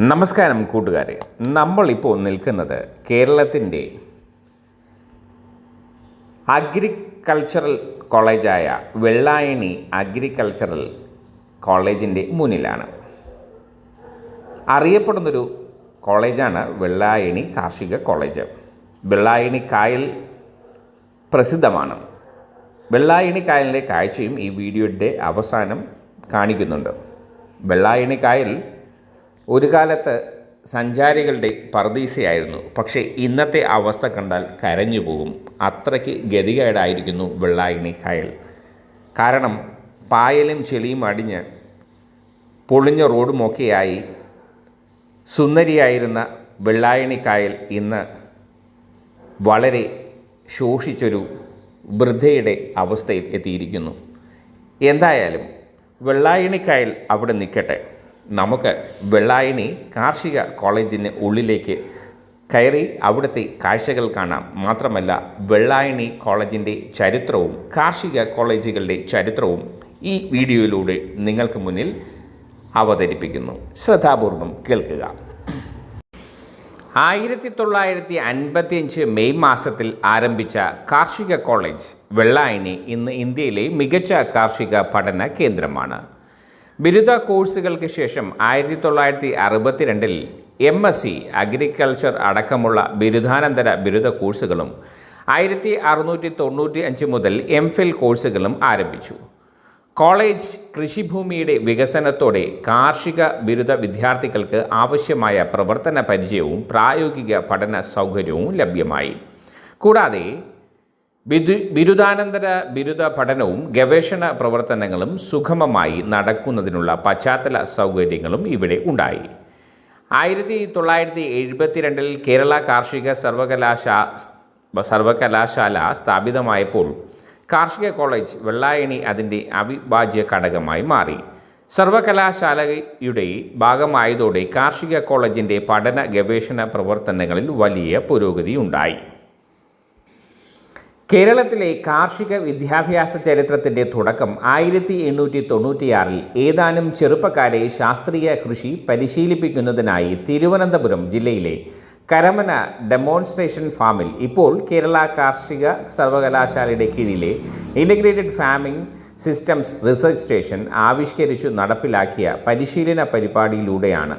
നമസ്കാരം കൂട്ടുകാരെ. നമ്മളിപ്പോൾ നിൽക്കുന്നത് കേരളത്തിന്റെ അഗ്രികൾച്ചറൽ കോളേജായ വെള്ളായണി അഗ്രികൾച്ചറൽ കോളേജിന്റെ മുന്നിലാണ്. അറിയപ്പെടുന്നൊരു കോളേജാണ് വെള്ളായണി കാർഷിക കോളേജ്. വെള്ളായണി കായൽ പ്രസിദ്ധമാണ്. വെള്ളായണി കായലിന്റെ കാഴ്ചയും ഈ വീഡിയോയുടെ അവസാനം കാണിക്കുന്നുണ്ട്. വെള്ളായണി കായൽ ഒരു കാലത്ത് സഞ്ചാരികളുടെ പർദീസയായിരുന്നു. പക്ഷേ ഇന്നത്തെ അവസ്ഥ കണ്ടാൽ കരഞ്ഞു പോകും. അത്രയ്ക്ക് ഗതികേടായിരിക്കുന്നു വെള്ളായണി കായൽ. കാരണം പായലും ചെളിയും അടിഞ്ഞ് പൊളിഞ്ഞ റോഡുമൊക്കെയായി സുന്ദരിയായിരുന്ന വെള്ളായണി കായൽ ഇന്ന് വളരെ ശോഷിച്ചൊരു വൃദ്ധയുടെ അവസ്ഥയിൽ എത്തിയിരിക്കുന്നു. എന്തായാലും വെള്ളായണിക്കായൽ അവിടെ നിൽക്കട്ടെ. നമുക്ക് വെള്ളായണി കാർഷിക കോളേജിന് ഉള്ളിലേക്ക് കയറി അവിടുത്തെ കാഴ്ചകൾ കാണാം. മാത്രമല്ല വെള്ളായണി കോളേജിന്റെ ചരിത്രവും കാർഷിക കോളേജുകളുടെ ചരിത്രവും ഈ വീഡിയോയിലൂടെ നിങ്ങൾക്ക് മുന്നിൽ അവതരിപ്പിക്കുന്നു. ശ്രദ്ധാപൂർവം കേൾക്കുക. ആയിരത്തി തൊള്ളായിരത്തി അൻപത്തിയഞ്ച് മെയ് മാസത്തിൽ ആരംഭിച്ച കാർഷിക കോളേജ് വെള്ളായണി ഇന്ന് ഇന്ത്യയിലെ മികച്ച കാർഷിക പഠന കേന്ദ്രമാണ്. ബിരുദ കോഴ്സുകൾക്ക് ശേഷം ആയിരത്തി തൊള്ളായിരത്തി അറുപത്തിരണ്ടിൽ എം എസ് സി അഗ്രികൾച്ചർ അടക്കമുള്ള ബിരുദാനന്തര ബിരുദ കോഴ്സുകളും ആയിരത്തി അറുന്നൂറ്റി തൊണ്ണൂറ്റി അഞ്ച് മുതൽ എം ഫിൽ കോഴ്സുകളും ആരംഭിച്ചു. കോളേജ് കൃഷിഭൂമിയുടെ വികസനത്തോടെ കാർഷിക ബിരുദ വിദ്യാർത്ഥികൾക്ക് ആവശ്യമായ പ്രവർത്തന പരിചയവും പ്രായോഗിക പഠന സൗകര്യവും ലഭ്യമായി. കൂടാതെ ബിരുദാനന്തര ബിരുദ പഠനവും ഗവേഷണ പ്രവർത്തനങ്ങളും സുഗമമായി നടക്കുന്നതിനുള്ള പശ്ചാത്തല സൗകര്യങ്ങളും ഇവിടെ ഉണ്ടായി. ആയിരത്തി തൊള്ളായിരത്തി എഴുപത്തിരണ്ടിൽ കേരള കാർഷിക സർവകലാശാ സർവകലാശാല സ്ഥാപിതമായപ്പോൾ കാർഷിക കോളേജ് വെള്ളായണി അതിന്റെ അവിഭാജ്യ ഘടകമായി മാറി. സർവകലാശാലയുടെ ഭാഗമായതോടെ കാർഷിക കോളേജിന്റെ പഠന ഗവേഷണ പ്രവർത്തനങ്ങളിൽ വലിയ പുരോഗതി ഉണ്ടായി. കേരളത്തിലെ കാർഷിക വിദ്യാഭ്യാസ ചരിത്രത്തിന്റെ തുടക്കം ആയിരത്തി എണ്ണൂറ്റി തൊണ്ണൂറ്റിയാറിൽ ഏതാനും ചെറുപ്പക്കാരെ ശാസ്ത്രീയ കൃഷി പരിശീലിപ്പിക്കുന്നതിനായി തിരുവനന്തപുരം ജില്ലയിലെ കരമന ഡെമോൺസ്ട്രേഷൻ ഫാമിൽ ഇപ്പോൾ കേരള കാർഷിക സർവകലാശാലയുടെ കീഴിലെ integrated farming systems research station ആവിഷ്കരിച്ചു നടപ്പിലാക്കിയ പരിശീലന പരിപാടിയിലൂടെയാണ്.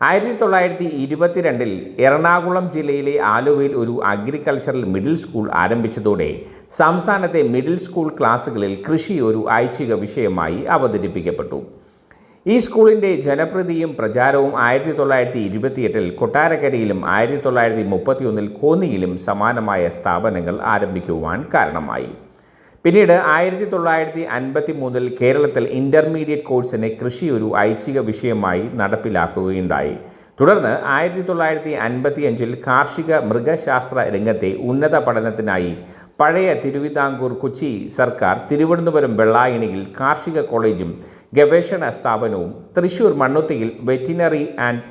ആയിരത്തി തൊള്ളായിരത്തി ഇരുപത്തിരണ്ടിൽ എറണാകുളം ജില്ലയിലെ ആലുവയിൽ ഒരു അഗ്രികൾച്ചറൽ മിഡിൽ സ്കൂൾ ആരംഭിച്ചതോടെ സംസ്ഥാനത്തെ മിഡിൽ സ്കൂൾ ക്ലാസ്സുകളിൽ കൃഷി ഒരു ഐച്ഛിക വിഷയമായി അവതരിപ്പിക്കപ്പെട്ടു. ഈ സ്കൂളിന്റെ ജനപ്രീതിയും പ്രചാരവും ആയിരത്തി തൊള്ളായിരത്തി ഇരുപത്തിയെട്ടിൽ കൊട്ടാരക്കരയിലും ആയിരത്തി തൊള്ളായിരത്തി മുപ്പത്തിയൊന്നിൽ കോന്നിയിലും സമാനമായ സ്ഥാപനങ്ങൾ ആരംഭിക്കുവാൻ കാരണമായി. പിന്നീട് ആയിരത്തി തൊള്ളായിരത്തി അൻപത്തി മൂന്നിൽ കേരളത്തിൽ ഇന്റർമീഡിയറ്റ് കോഴ്സിനെ കൃഷി ഒരു ഐച്ഛിക വിഷയമായി നടപ്പിലാക്കുകയുണ്ടായി. തുടർന്ന് ആയിരത്തി തൊള്ളായിരത്തി അൻപത്തി അഞ്ചിൽ കാർഷിക മൃഗശാസ്ത്ര രംഗത്തെ ഉന്നത പഠനത്തിനായി പഴയ തിരുവിതാംകൂർ കൊച്ചി സർക്കാർ തിരുവനന്തപുരം വെള്ളായണിയിൽ കാർഷിക കോളേജും ഗവേഷണ സ്ഥാപനവും തൃശൂർ മണ്ണുത്തിയിൽ വെറ്റിനറി ആൻഡ്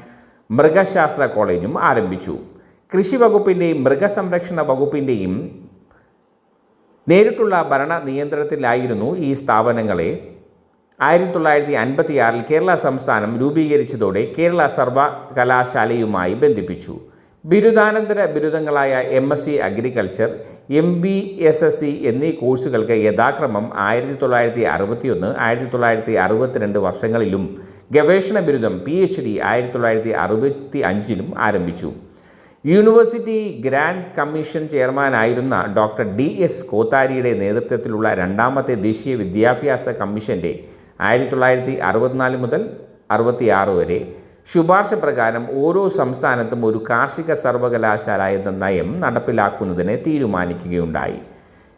മൃഗശാസ്ത്ര കോളേജും ആരംഭിച്ചു. കൃഷി വകുപ്പിന്റെയും മൃഗസംരക്ഷണ വകുപ്പിന്റെയും നേരിട്ടുള്ള ഭരണ നിയന്ത്രണത്തിലായിരുന്നു ഈ സ്ഥാപനങ്ങളെ. ആയിരത്തി തൊള്ളായിരത്തി അൻപത്തിയാറിൽ കേരള സംസ്ഥാനം രൂപീകരിച്ചതോടെ കേരള സർവകലാശാലയുമായി ബന്ധിപ്പിച്ചു. ബിരുദാനന്തര ബിരുദങ്ങളായ M S C agriculture M B S S C എന്നീ കോഴ്സുകൾക്ക് യഥാക്രമം ആയിരത്തി തൊള്ളായിരത്തി അറുപത്തിയൊന്ന് ആയിരത്തി തൊള്ളായിരത്തി അറുപത്തിരണ്ട് വർഷങ്ങളിലും ഗവേഷണ ബിരുദം പി എച്ച് ഡി ആയിരത്തി തൊള്ളായിരത്തി അറുപത്തി അഞ്ചിലും ആരംഭിച്ചു. യൂണിവേഴ്സിറ്റി ഗ്രാൻഡ് കമ്മീഷൻ ചെയർമാനായിരുന്ന ഡോക്ടർ ഡി എസ് കോത്താരിയുടെ നേതൃത്വത്തിലുള്ള രണ്ടാമത്തെ ദേശീയ വിദ്യാഭ്യാസ കമ്മീഷന്റെ ആയിരത്തി തൊള്ളായിരത്തി അറുപത്തിനാല് മുതൽ അറുപത്തിയാറ് വരെ ശുപാർശ പ്രകാരം ഓരോ സംസ്ഥാനത്തും ഒരു കാർഷിക സർവകലാശാല എന്ന നയം നടപ്പിലാക്കുന്നതിന് തീരുമാനിക്കുകയുണ്ടായി.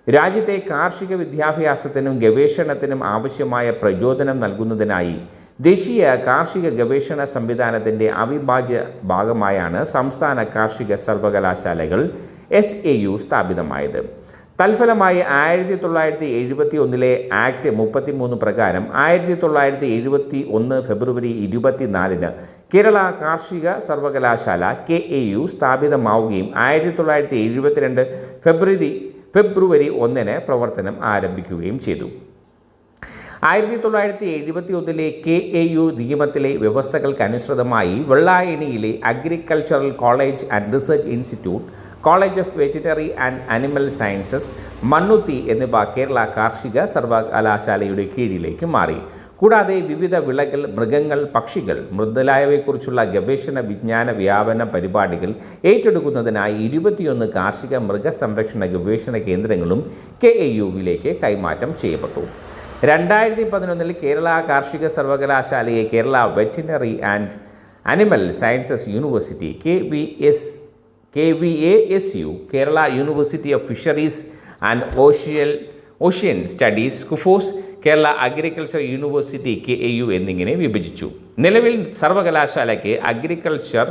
രാജ്യത്തെ കാർഷിക വിദ്യാഭ്യാസത്തിനും ഗവേഷണത്തിനും ആവശ്യമായ പ്രചോദനം നൽകുന്നതിനായി ദേശീയ കാർഷിക ഗവേഷണ സംവിധാനത്തിന്റെ അവിഭാജ്യ ഭാഗമായാണ് സംസ്ഥാന കാർഷിക സർവകലാശാലകൾ എസ് എ യു സ്ഥാപിതമായത്. തൽഫലമായി ആയിരത്തി തൊള്ളായിരത്തി എഴുപത്തി ഒന്നിലെ ആക്ട് മുപ്പത്തിമൂന്ന് പ്രകാരം ആയിരത്തി തൊള്ളായിരത്തി എഴുപത്തി ഒന്ന് ഫെബ്രുവരി ഇരുപത്തിനാലിന് കേരള കാർഷിക സർവകലാശാല കെ എ യു സ്ഥാപിതമാവുകയും ആയിരത്തി തൊള്ളായിരത്തി എഴുപത്തിരണ്ട് ഫെബ്രുവരി ഫെബ്രുവരി ഒന്നിന് പ്രവർത്തനം ആരംഭിക്കുകയും ചെയ്തു. ആയിരത്തി തൊള്ളായിരത്തി എഴുപത്തി ഒന്നിലെ കെ എ യു നിയമത്തിലെ വ്യവസ്ഥകൾക്കനുസൃതമായി വെള്ളായണിയിലെ agricultural college and research institute college of veterinary and animal sciences Mannuthy എന്നിവ കേരള കാർഷിക സർവകലാശാലയുടെ കീഴിലേക്ക് മാറി. കൂടാതെ വിവിധ വിളകൾ മൃഗങ്ങൾ പക്ഷികൾ മൃദലായവയെക്കുറിച്ചുള്ള ഗവേഷണ വിജ്ഞാന വ്യാപന പരിപാടികൾ ഏറ്റെടുക്കുന്നതിനായി ഇരുപത്തിയൊന്ന് കാർഷിക മൃഗസംരക്ഷണ ഗവേഷണ കേന്ദ്രങ്ങളും കെ എ യുവിലേക്ക് കൈമാറ്റം ചെയ്യപ്പെട്ടു. രണ്ടായിരത്തി പതിനൊന്നിൽ കേരള കാർഷിക സർവകലാശാലയെ Kerala veterinary and animal sciences university K V S K V A S U Kerala university of fisheries and ocean ocean studies KUFOS Kerala agriculture university K A U എന്നിങ്ങനെ വിഭജിച്ചു. നിലവിൽ സർവകലാശാലയ്ക്ക് agriculture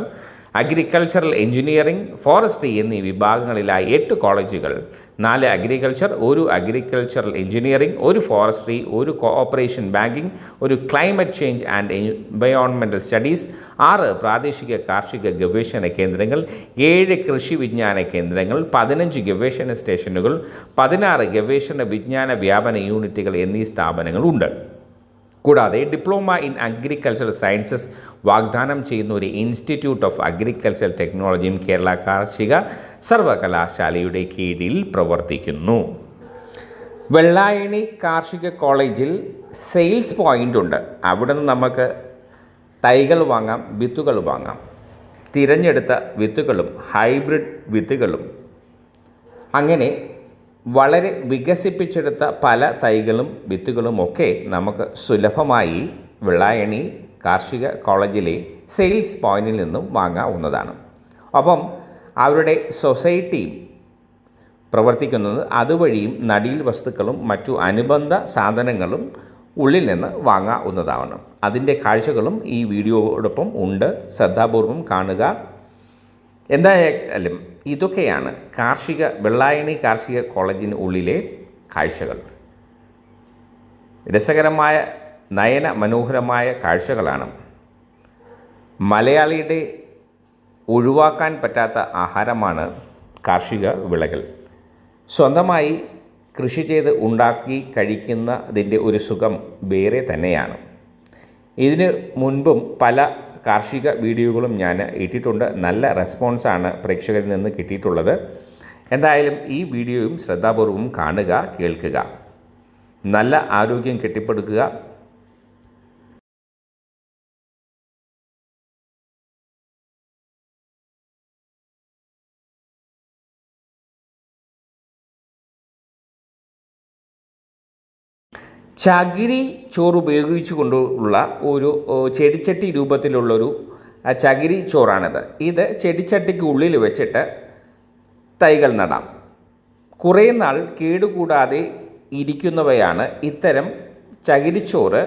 agricultural engineering forestry എന്നീ വിഭാഗങ്ങളിലായി എട്ട് കോളേജുകൾ നാല് agriculture ഒരു അഗ്രികൾച്ചറൽ എഞ്ചിനീയറിംഗ് ഒരു ഫോറസ്ട്രി ഒരു കോഓപ്പറേഷൻ ബാങ്കിംഗ് ഒരു ക്ലൈമറ്റ് ചേഞ്ച് ആൻഡ് എൻവയോൺമെന്റൽ സ്റ്റഡീസ് ആറ് പ്രാദേശിക കാർഷിക ഗവേഷണ കേന്ദ്രങ്ങൾ ഏഴ് കൃഷി വിജ്ഞാന കേന്ദ്രങ്ങൾ പതിനഞ്ച് ഗവേഷണ സ്റ്റേഷനുകൾ പതിനാറ് ഗവേഷണ വിജ്ഞാന വ്യാപന യൂണിറ്റുകൾ എന്നീ സ്ഥാപനങ്ങളുണ്ട്. കൂടാതെ ഡിപ്ലോമ ഇൻ അഗ്രികൾച്ചർ സയൻസസ് വാഗ്ദാനം ചെയ്യുന്ന ഒരു ഇൻസ്റ്റിറ്റ്യൂട്ട് ഓഫ് അഗ്രികൾച്ചർ ടെക്നോളജിയും കേരള കാർഷിക സർവകലാശാലയുടെ കീഴിൽ പ്രവർത്തിക്കുന്നു. വെള്ളായണി കാർഷിക കോളേജിൽ സെയിൽസ് പോയിന്റ് ഉണ്ട്. അവിടെ നിന്ന് നമുക്ക് തൈകൾ വാങ്ങാം വിത്തുകൾ വാങ്ങാം. തിരഞ്ഞെടുത്ത വിത്തുകളും ഹൈബ്രിഡ് വിത്തുകളും. അങ്ങനെ വളരെ വികസിപ്പിച്ചെടുത്ത പല തൈകളും വിത്തുകളും ഒക്കെ നമുക്ക് സുലഭമായി വിളായണി കാർഷിക കോളേജിലെ സെയിൽസ് പോയിന്റിൽ നിന്നും വാങ്ങാവുന്നതാണ്. അപ്പം അവരുടെ സൊസൈറ്റിയും പ്രവർത്തിക്കുന്നത് അതുവഴിയും നടീൽ വസ്തുക്കളും മറ്റു അനുബന്ധ സാധനങ്ങളും ഉള്ളിൽ നിന്ന് വാങ്ങാവുന്നതാണ്. അതിന്റെ കാഴ്ചകളും ഈ വീഡിയോയോടൊപ്പം ഉണ്ട്. ശ്രദ്ധാപൂർവം കാണുക. എന്തായാലും ഇതൊക്കെയാണ് കാർഷിക വെള്ളായണി കാർഷിക കോളേജിന് ഉള്ളിലെ കാഴ്ചകൾ. രസകരമായ നയന മനോഹരമായ കാഴ്ചകളാണ്. മലയാളിയുടെ ഒഴിവാക്കാൻ പറ്റാത്ത ആഹാരമാണ് കാർഷിക വിളകൾ. സ്വന്തമായി കൃഷി ചെയ്ത് ഉണ്ടാക്കി കഴിക്കുന്നതിന്റെ ഒരു സുഖം വേറെ തന്നെയാണ്. ഇതിന് മുൻപും പല കാർഷിക വീഡിയോകളും ഞാൻ ഇട്ടിട്ടുണ്ട്. നല്ല റെസ്പോൺസാണ് പ്രേക്ഷകരിൽ നിന്ന് കിട്ടിയിട്ടുള്ളത്. എന്തായാലും ഈ വീഡിയോയും ശ്രദ്ധാപൂർവം കാണുക കേൾക്കുക. നല്ല ആരോഗ്യം കെട്ടിപ്പടുക്കുക. ചകിരി ചോറ് ഉപയോഗിച്ചുകൊണ്ടുള്ള ഒരു ചെടിച്ചട്ടി രൂപത്തിലുള്ളൊരു ചകിരി ചോറാണിത്. ഇത് ചെടിച്ചട്ടിക്ക് ഉള്ളിൽ വെച്ചിട്ട് തൈകൾ നടാം. കുറേ നാൾ കേടുകൂടാതെ ഇരിക്കുന്നവയാണ് ഇത്തരം ചകിരിച്ചോറ്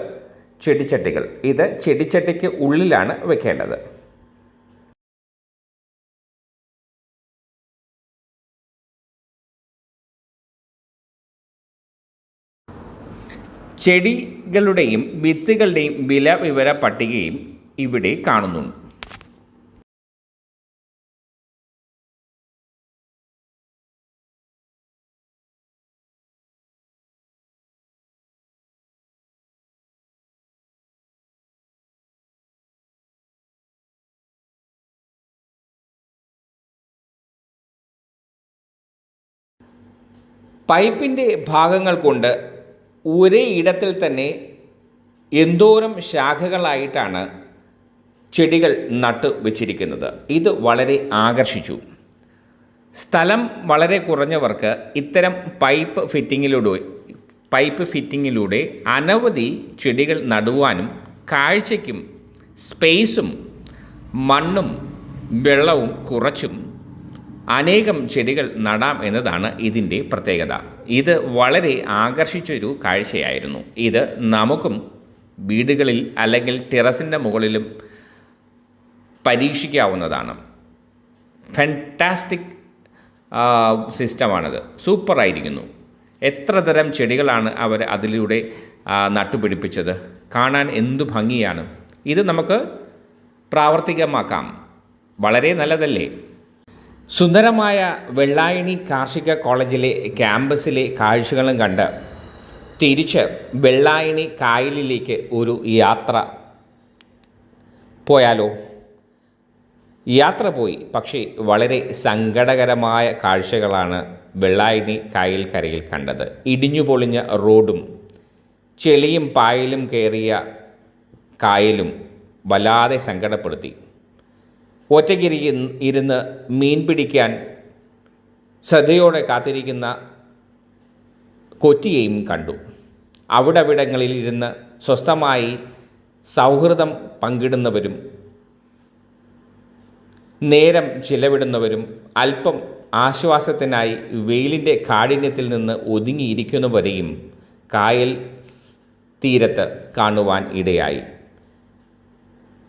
ചെടിച്ചട്ടികൾ. ഇത് ചെടിച്ചട്ടിക്ക് ഉള്ളിലാണ് വെക്കേണ്ടത്. ചെടികളുടെയും വിത്തുകളുടെയും വില വിവര പട്ടികയും ഇവിടെ കാണുന്നുണ്ട്. പൈപ്പിന്റെ ഭാഗങ്ങൾ കൊണ്ട് ഒരേ ഇടത്തിൽ തന്നെ എന്തോരം ശാഖകളായിട്ടാണ് ചെടികൾ നട്ടു വച്ചിരിക്കുന്നത്. ഇത് വളരെ ആകർഷിച്ചു. സ്ഥലം വളരെ കുറഞ്ഞവർക്ക് ഇത്തരം പൈപ്പ് ഫിറ്റിങ്ങിലൂടെ പൈപ്പ് ഫിറ്റിങ്ങിലൂടെ അനവധി ചെടികൾ നടുവാനും കാഴ്ചയ്ക്കും സ്പേസും മണ്ണും വെള്ളവും കുറച്ചും അനേകം ചെടികൾ നടാം എന്നതാണ് ഇതിന്റെ പ്രത്യേകത. ഇത് വളരെ ആകർഷിച്ചൊരു കാഴ്ചയായിരുന്നു. ഇത് നമുക്കും വീടുകളിൽ അല്ലെങ്കിൽ ടെറസിന്റെ മുകളിലും പരീക്ഷിക്കാവുന്നതാണ്. ഫാന്റാസ്റ്റിക് സിസ്റ്റമാണത്. സൂപ്പറായിരിക്കുന്നു. എത്ര തരം ചെടികളാണ് അവർ അതിലൂടെ നട്ടുപിടിപ്പിച്ചത്? കാണാൻ എന്തു ഭംഗിയാണ്. ഇത് നമുക്ക് പ്രാവർത്തികമാക്കാം. വളരെ നല്ലതല്ലേ? സുന്ദരമായ വെള്ളായണി കാർഷിക കോളേജിലെ ക്യാമ്പസിലെ കാഴ്ചകളും കണ്ട് തിരിച്ച് വെള്ളായണി കായലിലേക്ക് ഒരു യാത്ര പോയാലോ? യാത്ര പോയി പക്ഷേ വളരെ സങ്കടകരമായ കാഴ്ചകളാണ് വെള്ളായണി കായൽ കരയിൽ കണ്ടത്. ഇടിഞ്ഞു പൊളിഞ്ഞ റോഡും ചെളിയും പായലും കയറിയ കായലും വല്ലാതെ സങ്കടപ്പെടുത്തി. ഒറ്റയ്ക്കിരി ഇരുന്ന് മീൻ പിടിക്കാൻ ശ്രദ്ധയോടെ കാത്തിരിക്കുന്ന കൊറ്റിയെയും കണ്ടു. അവിടവിടങ്ങളിൽ ഇരുന്ന് സ്വസ്ഥമായി സൗഹൃദം പങ്കിടുന്നവരും നേരം ചിലവിടുന്നവരും അല്പം ആശ്വാസത്തിനായി വെയിലിന്റെ കാഠിന്യത്തിൽ നിന്ന് ഒതുങ്ങിയിരിക്കുന്നവരെയും കായൽ തീരത്ത് കാണുവാൻ ഇടയായി.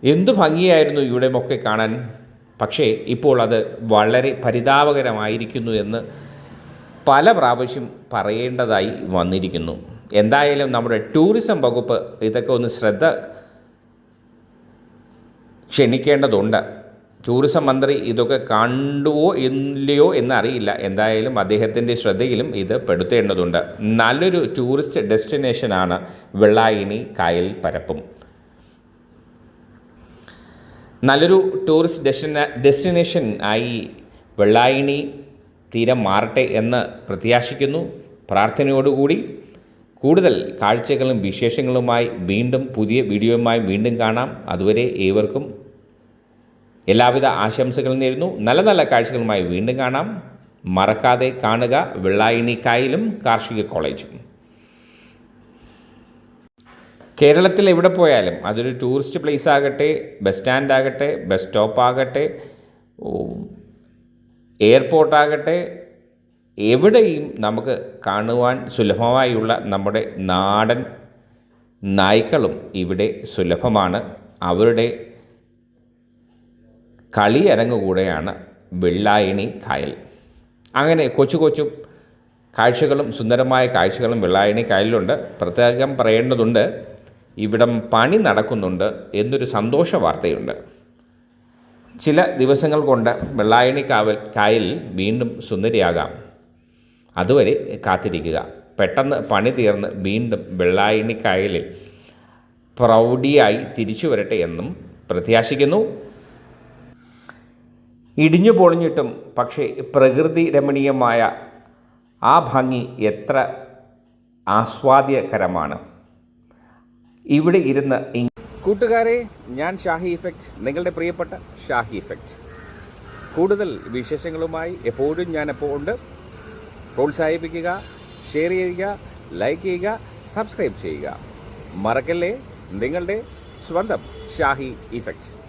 എന്തു ഭംഗിയായിരുന്നു ഇവിടെയൊക്കെ കാണാൻ? പക്ഷേ ഇപ്പോൾ അത് വളരെ പരിതാപകരമായിരിക്കുന്നു എന്ന് പല പ്രാവശ്യം പറയേണ്ടതായി വന്നിരിക്കുന്നു. എന്തായാലും നമ്മുടെ ടൂറിസം വകുപ്പ് ഇതൊക്കെ ഒന്ന് ശ്രദ്ധ ക്ഷണിക്കേണ്ടതുണ്ട്. ടൂറിസം മന്ത്രി ഇതൊക്കെ കണ്ടുവോ ഇല്ലയോ എന്നറിയില്ല. എന്തായാലും അദ്ദേഹത്തിന്റെ ശ്രദ്ധയിലും ഇത് പെടുത്തേണ്ടതുണ്ട്. നല്ലൊരു ടൂറിസ്റ്റ് ഡെസ്റ്റിനേഷനാണ് വെള്ളായിനി കായൽ പരപ്പും. നല്ലൊരു ടൂറിസ്റ്റ് ഡെസ്റ്റിന ഡെസ്റ്റിനേഷൻ ആയി വെള്ളായണി തീരം മാറട്ടെ എന്ന് പ്രത്യാശിക്കുന്നു. പ്രാർത്ഥനയോടുകൂടി കൂടുതൽ കാഴ്ചകളും വിശേഷങ്ങളുമായി വീണ്ടും പുതിയ വീഡിയോയുമായി വീണ്ടും കാണാം. അതുവരെ ഏവർക്കും എല്ലാവിധ ആശംസകളും നേരുന്നു. നല്ല നല്ല കാഴ്ചകളുമായി വീണ്ടും കാണാം. മറക്കാതെ കാണുക വെള്ളായണി കായലും കാർഷിക കോളേജും. കേരളത്തിൽ എവിടെ പോയാലും അതൊരു ടൂറിസ്റ്റ് പ്ലേസ് ആകട്ടെ ബസ് സ്റ്റാൻഡ് ആകട്ടെ ബസ് സ്റ്റോപ്പ് ആകട്ടെ എയർപോർട്ട് ആകട്ടെ എവിടെയും നമുക്ക് കാണുവാൻ സുലഭമായുള്ള നമ്മുടെ നാടൻ നായ്ക്കളും ഇവിടെ സുലഭമാണ്. അവരുടെ കളിയരങ്ങുകൂടെയാണ് വെള്ളായണി കായൽ. അങ്ങനെ കൊച്ചു കൊച്ചു കാഴ്ചകളും സുന്ദരമായ കാഴ്ചകളും വെള്ളായണി കായലിലുണ്ട്. പ്രത്യേകം പറയേണ്ടതുണ്ട് ഇവിടം പണി നടക്കുന്നുണ്ട് എന്നൊരു സന്തോഷ വാർത്തയുണ്ട്. ചില ദിവസങ്ങൾ കൊണ്ട് വെള്ളായണി കാവൽ കായൽ വീണ്ടും സുന്ദരിയാകാം. അതുവരെ കാത്തിരിക്കുക. പെട്ടെന്ന് പണി തീർന്ന് വീണ്ടും വെള്ളായണി കായലിൽ പ്രൗഢിയായി തിരിച്ചു വരട്ടെ എന്നും പ്രത്യാശിക്കുന്നു. ഇടിഞ്ഞു പൊളിഞ്ഞിട്ടും പക്ഷേ പ്രകൃതി രമണീയമായ ആ ഭംഗി എത്ര ആസ്വാദ്യകരമാണ്. ഇവിടെ ഇരുന്ന് കൂട്ടുകാരെ ഞാൻ ഷാഹി ഇഫക്റ്റ്. നിങ്ങളുടെ പ്രിയപ്പെട്ട ഷാഹി ഇഫക്റ്റ്. കൂടുതൽ വിശേഷങ്ങളുമായി എപ്പോഴും ഞാൻ എപ്പോൾ ഉണ്ട്. പ്രോത്സാഹിപ്പിക്കുക ഷെയർ ചെയ്യുക ലൈക്ക് ചെയ്യുക സബ്സ്ക്രൈബ് ചെയ്യുക. മറക്കല്ലേ നിങ്ങളുടെ സ്വന്തം ഷാഹി ഇഫക്റ്റ്.